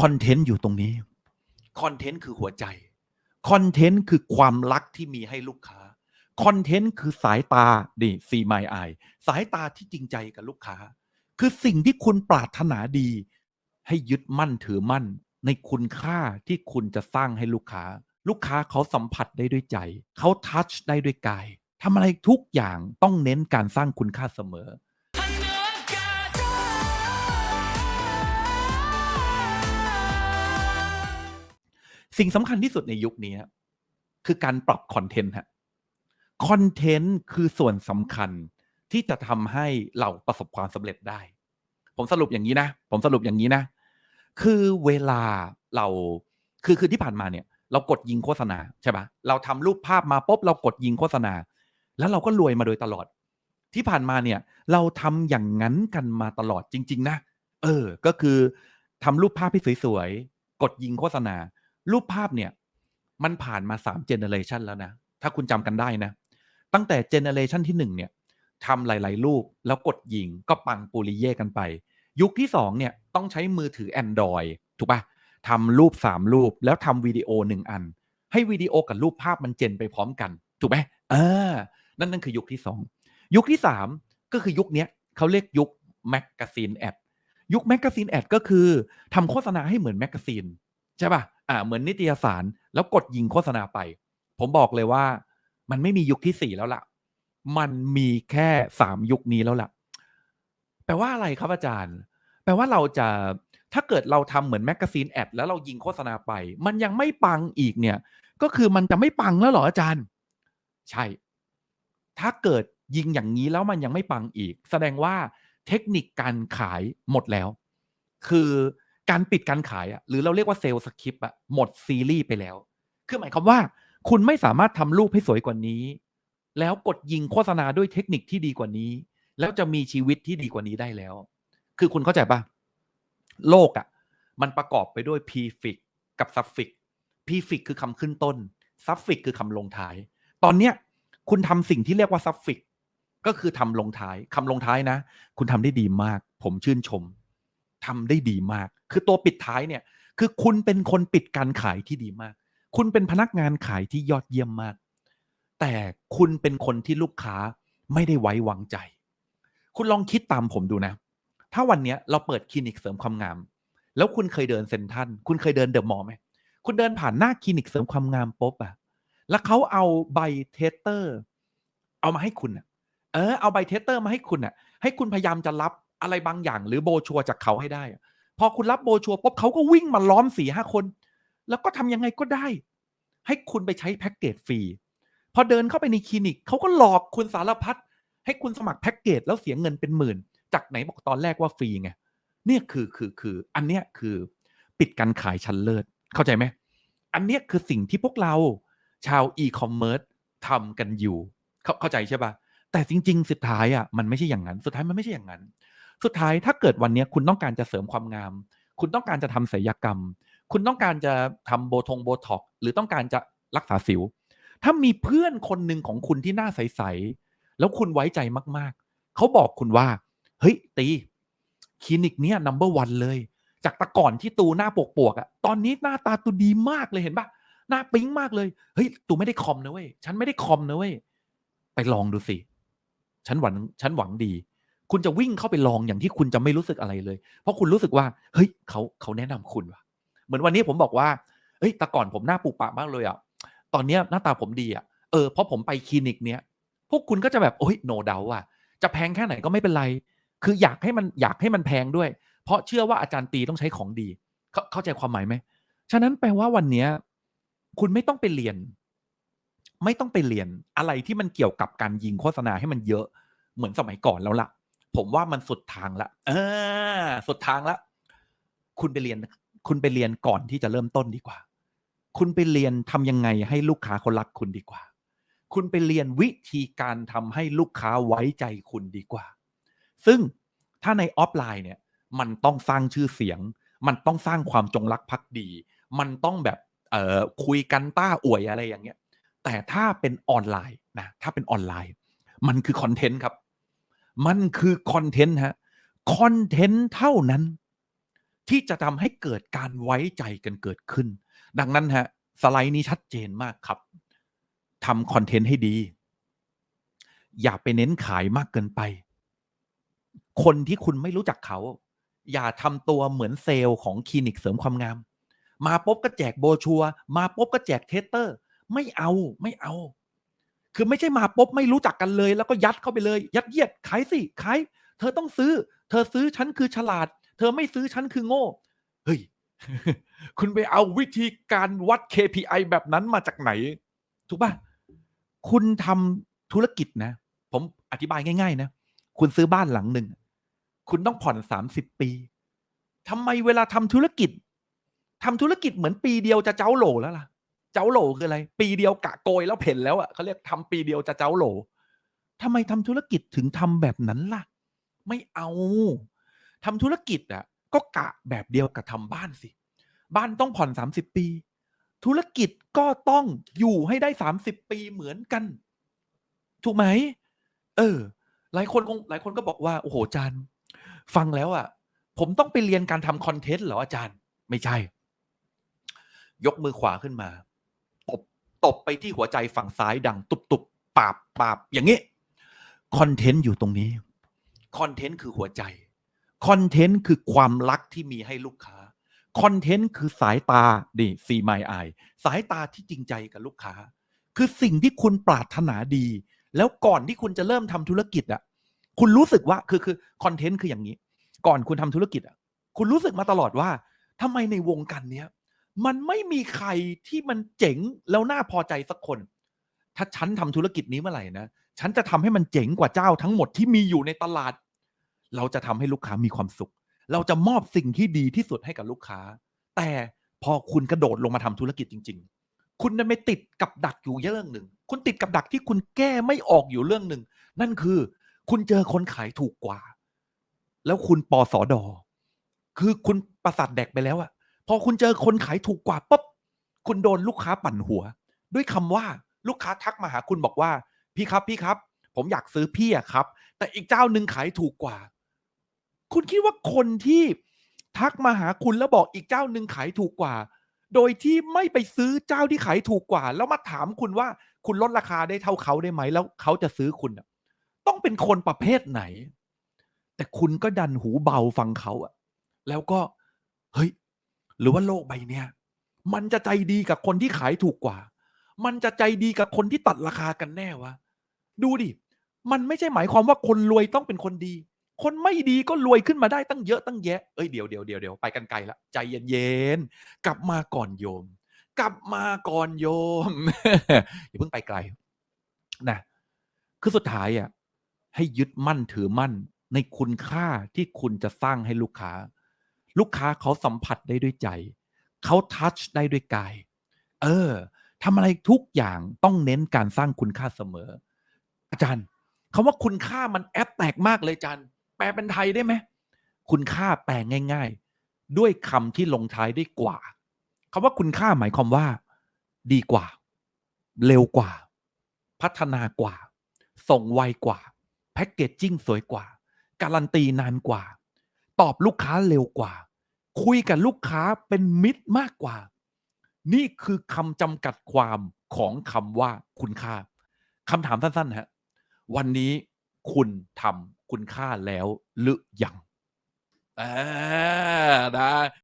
คอนเทนต์อยู่ตรงนี้คอนเทนต์คือหัวใจคอนเทนต์คือความรักที่มีให้ลูกค้าคอนเทนต์คือสายตานี่ซีไมไอสายตาที่จริงใจกับลูกค้า คือสิ่งที่คุณปรารถนาดี ให้ยึดมั่นถือมั่น ในคุณค่าที่คุณจะสร้างให้ลูกค้า ลูกค้าเขาสัมผัสได้ด้วยใจ เขาทัชได้ด้วยกายทำอะไรทุกอย่างต้องเน้นการสร้างคุณค่าเสมอ สิ่งสำคัญที่สุดในยุคนี้คือการปรับคอนเทนต์ฮะคอนเทนต์คือส่วนสำคัญที่จะทำให้เราประสบความสำเร็จได้ ผมสรุปอย่างนี้นะ ผมสรุปอย่างนี้นะ คือเวลาเราคือคือที่ผ่านมาเนี่ย เรากดยิงโฆษณาใช่ปะเราทำรูปภาพมาปุ๊บเรากดยิงโฆษณา แล้วเราก็รวยมาโดยตลอด ที่ผ่านมาเนี่ย เราทำอย่างนั้นกันมาตลอดจริง ๆ นะ เออ ก็คือทำรูปภาพที่สวยๆกดยิงโฆษณา รูปภาพเนี่ย มันผ่านมาสามเจเนอเรชันแล้วนะ ถ้าคุณจำกันได้นะ ตั้งแต่เจเนอเรชันที่หนึ่งเนี่ยทำหลาย ๆ รูปแล้วกดยิงก็ปังปูริเย่กันไป ยุคที่สองเนี่ยต้องใช้มือถือ Android ถูกปะทำรูปสามรูปแล้วทำวิดีโอหนึ่งอัน ให้วิดีโอกับรูปภาพมันเจนไปพร้อมกัน ถูกไหมเออ นั่นนั่นคือยุคที่สองยุคที่สามก็คือยุคเนี้ยเขาเรียกยุคแมกกาซีนแอดยุคแมกกาซีนแอดก็คือทำโฆษณาให้เหมือนแมกกาซีนใช่ป่ะ อ่าเหมือนนิตยสาร แล้วกดยิงโฆษณาไป ผมบอกเลยว่า มันไม่มียุคที่สี่แล้วล่ะ มันมีแค่สามยุคนี้แล้วล่ะ แปลว่าอะไรครับอาจารย์ แปลว่าเราจะถ้าเกิดเราทำเหมือนแมกกาซีนแอดแล้วเรายิงโฆษณาไป มันยังไม่ปังอีกเนี่ย ก็คือมันจะไม่ปังแล้วเหรออาจารย์ ใช่ ถ้าเกิดยิงอย่างนี้แล้วมันยังไม่ปังอีก แสดงว่าเทคนิคการขายหมดแล้ว คือ การปิดการขายอะหรือเราเรียกว่าเซลล์สคริปต์อะหมดซีรีส์ไปแล้ว คือหมายความว่า คุณไม่สามารถทำรูปให้สวยกว่านี้ แล้วกดยิงโฆษณาด้วยเทคนิคที่ดีกว่านี้ แล้วจะมีชีวิตที่ดีกว่านี้ได้แล้ว คือคุณเข้าใจปะโลกอะมันประกอบไปด้วย prefix กับ suffix prefix คือคำขึ้นต้น suffix คือคำลงท้าย ตอนเนี้ยคุณทำสิ่งที่เรียกว่า suffix ก็คือทำลงท้ายคำลงท้ายนะ คุณทำได้ดีมาก ผมชื่นชมทำได้ดีมาก คือตัวปิดท้ายเนี่ย คือคุณเป็นคนปิดการขายที่ดีมาก คุณเป็นพนักงานขายที่ยอดเยี่ยมมาก แต่คุณเป็นคนที่ลูกค้าไม่ได้ไว้วางใจ คุณลองคิดตามผมดูนะ ถ้าวันนี้เราเปิดคลินิกเสริมความงาม แล้วคุณเคยเดินเซ็นทรัลคุณเคยเดินเดอะมอลล์ไหมคุณเดินผ่านหน้าคลินิกเสริมความงามปุ๊บอะแล้วเขาเอาใบเทสเตอร์ เอามาให้คุณอะเออเอาใบเทสเตอร์มาให้คุณอะให้คุณพยายามจะรับอะไรบางอย่าง หรือโบชัวจากเขาให้ได้ อะพอคุณรับโบชัวปุ๊บเขาก็วิ่งมาล้อมสี่ห้าคน แล้วก็ทำยังไงก็ได้ ให้คุณไปใช้แพ็กเกจฟรี พอเดินเข้าไปในคลินิกเขาก็หลอกคุณสารพัดให้คุณสมัครแพ็กเกจแล้วเสียเงินเป็นหมื่น จากไหนบอกตอนแรกว่าฟรีไงเนี่ยคือคือคืออันเนี้ยคือปิดการขายชั้นเลิศเข้าใจไหมอันเนี้ยคือสิ่งที่พวกเราชาวอีคอมเมิร์ซทำกันอยู่ เข้าเข้าใจใช่ปะแต่จริง ๆ สุดท้ายอะมันไม่ใช่อย่างนั้น สุดท้ายมันไม่ใช่อย่างนั้น สุดท้ายถ้าเกิดวันนี้คุณต้องการจะเสริมความงาม คุณต้องการจะทำศัลยกรรม คุณต้องการจะทำโบทงโบท็อกหรือต้องการจะรักษาสิว ถ้ามีเพื่อนคนหนึ่งของคุณที่หน้าใสๆแล้วคุณไว้ใจมากๆ เขาบอกคุณว่า เฮ้ยตีคลินิกเนี้ยนัมเบอร์วันเลย จากแต่ก่อนที่ตูหน้าปวกๆอะตอนนี้หน้าตาตูดีมากเลยเห็นปะหน้าปิ๊งมากเลยเฮ้ยตูไม่ได้คอมนะเว้ยฉันไม่ได้คอมนะเว้ยไปลองดูสิฉันหวังฉันหวังดี คุณจะวิ่งเข้าไปลองอย่างที่คุณจะไม่รู้สึกอะไรเลย เพราะคุณรู้สึกว่า เฮ้ยเขาเขาแนะนำคุณว่ะ เหมือนวันนี้ผมบอกว่า เฮ้ยแต่ก่อนผมหน้าปูปากมากเลยอะ ตอนเนี้ยหน้าตาผมดีอะ เออเพราะผมไปคลินิกเนี้ย พวกคุณก็จะแบบโอ้ยโนเดาอะ จะแพงแค่ไหนก็ไม่เป็นไร คืออยากให้มันอยากให้มันแพงด้วย เพราะเชื่อว่าอาจารย์ตีต้องใช้ของดี เข้าเข้าใจความหมายไหม ฉะนั้นแปลว่าวันเนี้ยคุณไม่ต้องไปเรียน ไม่ต้องไปเรียนอะไรที่มันเกี่ยวกับการยิงโฆษณาให้มันเยอะเหมือนสมัยก่อนแล้วละ ผมว่ามันสุดทางละเออสุดทางละ คุณไปเรียน คุณไปเรียนก่อนที่จะเริ่มต้นดีกว่า คุณไปเรียนทำยังไงให้ลูกค้าเขารักคุณดีกว่า คุณไปเรียนวิธีการทำให้ลูกค้าไว้ใจคุณดีกว่า ซึ่งถ้าในออฟไลน์เนี่ย มันต้องสร้างชื่อเสียง มันต้องสร้างความจงรักภักดี มันต้องแบบเอ่อคุยกันต้าอวยอะไรอย่างเงี้ย แต่ถ้าเป็นออนไลน์นะ ถ้าเป็นออนไลน์ มันคือคอนเทนต์ครับ มันคือคอนเทนต์ฮะคอนเทนต์เท่านั้น ที่จะทำให้เกิดการไว้ใจกันเกิดขึ้น ดังนั้นฮะสไลด์นี้ชัดเจนมากครับทำคอนเทนต์ให้ดี อย่าไปเน้นขายมากเกินไป คนที่คุณไม่รู้จักเขา อย่าทำตัวเหมือนเซลล์ของคลินิกเสริมความงาม มาปุ๊บก็แจกโบชัว มาปุ๊บก็แจกเทสเตอร์ ไม่เอาไม่เอา คือไม่ใช่มาปุ๊บไม่รู้จักกันเลย แล้วก็ยัดเข้าไปเลย ยัดเยียดขายสิขายเธอต้องซื้อ เธอซื้อฉันคือฉลาด เธอไม่ซื้อฉันคือโง่เฮ้ยคุณไปเอาวิธีการวัด KPI แบบนั้นมาจากไหน ถูกป่ะคุณทำธุรกิจนะ ผมอธิบายง่ายๆนะ คุณซื้อบ้านหลังหนึ่ง คุณต้องผ่อนสามสิบปีทำไมเวลาทำธุรกิจทำธุรกิจเหมือนปีเดียวจะเจ้าโหลแล้วล่ะ เจ้าโหลคืออะไร ปีเดียวกะโกยแล้วเพ่นแล้วอะเขาเรียกทำปีเดียวจะเจ้าโหลทำไมทำธุรกิจถึงทำแบบนั้นล่ะ ไม่เอาทำธุรกิจอะ ก็กะแบบเดียวกับทำบ้านสิ บ้านต้องผ่อนสามสิบปี ธุรกิจก็ต้องอยู่ให้ได้สามสิบปีเหมือนกัน ถูกไหม เออ หลายคนคงหลายคนก็บอกว่า โอ้โหอาจารย์ ฟังแล้วอะ ผมต้องไปเรียนการทำคอนเทนต์เหรออาจารย์ ไม่ใช่ ยกมือขวาขึ้นมา ตบไปที่หัวใจฝั่งซ้ายดัง ตุบตุบปาบปาบอย่างนี้คอนเทนต์อยู่ตรงนี้คอนเทนต์คือหัวใจคอนเทนต์คือความรักที่มีให้ลูกค้าคอนเทนต์คือสายตานี่ซีไมไอสายตาที่จริงใจกับลูกค้า คือสิ่งที่คุณปรารถนาดี แล้วก่อนที่คุณจะเริ่มทำธุรกิจอะคุณรู้สึกว่าคือคือคอนเทนต์คืออย่างนี้ ก่อนคุณทำธุรกิจอะคุณรู้สึกมาตลอดว่าทำไมในวงการเนี้ย มันไม่มีใครที่มันเจ๋งแล้วน่าพอใจสักคน ถ้าฉันทำธุรกิจนี้เมื่อไหร่นะ ฉันจะทำให้มันเจ๋งกว่าเจ้าทั้งหมดที่มีอยู่ในตลาด เราจะทำให้ลูกค้ามีความสุข เราจะมอบสิ่งที่ดีที่สุดให้กับลูกค้า แต่พอคุณกระโดดลงมาทำธุรกิจจริง ๆ คุณจะไม่ติดกับดักอยู่เรื่องหนึ่ง คุณติดกับดักที่คุณแก้ไม่ออกอยู่เรื่องหนึ่ง นั่นคือ คุณเจอคนขายถูกกว่า แล้วคุณปอสอดอ คือคุณประสาทแดกไปแล้วอะ อคุณเจอคนขายถูกกว่าปุ๊บคุณโดนลูกค้าปั่นหัว ด้วยคำว่าลูกค้าทักมาหาคุณบอกว่า พี่ครับพี่ครับ ผมอยากซื้อพี่อะครับ แต่อีกเจ้าหนึ่งขายถูกกว่า คุณคิดว่าคนที่ทักมาหาคุณแล้วบอกอีกเจ้าหนึ่งขายถูกกว่า โดยที่ไม่ไปซื้อเจ้าที่ขายถูกกว่า แล้วมาถามคุณว่าคุณลดราคาได้เท่าเขาได้ไหมแล้วเขาจะซื้อคุณต้องเป็นคนประเภทไหน แต่คุณก็ดันหูเบาฟังเขาอะแล้วก็เฮ้ย หรือว่าโลกใบเนี้ยมันจะใจดีกับคนที่ขายถูกกว่า มันจะใจดีกับคนที่ตัดราคากันแน่วะ ดูดิ มันไม่ใช่หมายความว่าคนรวยต้องเป็นคนดี คนไม่ดีก็รวยขึ้นมาได้ตั้งเยอะตั้งแยะ เอ้ยเดี๋ยวเดี๋ยวเดี๋ยวเดี๋ยวไปกันไกลละใจเย็นๆ กลับมาก่อนโยม กลับมาก่อนโยม อย่าเพิ่งไปไกลนะ คือสุดท้ายอะให้ยึดมั่นถือมั่นในคุณค่าที่คุณจะสร้างให้ลูกค้า ลูกค้าเขาสัมผัสได้ด้วยใจ เขาทัชได้ด้วยกาย เออทำอะไรทุกอย่างต้องเน้นการสร้างคุณค่าเสมอ อาจารย์คำว่าคุณค่ามันแอปแตกมากเลยอาจารย์ แปลเป็นไทยได้ไหมคุณค่าแปลง่าย ๆ ด้วยคำที่ลงท้ายด้วยกว่าคำว่าคุณค่าหมายความว่า ดีกว่า เร็วกว่า พัฒนากว่า ส่งไวกว่า แพ็กเกจจิ้งสวยกว่า การันตีนานกว่า ตอบลูกค้าเร็วกว่า คุยกับลูกค้าเป็นมิตรมากกว่า นี่คือคำจำกัดความของคำว่าคุณค่าคำถามสั้นๆฮะวันนี้คุณทำคุณค่าแล้วหรือยังอ่านะ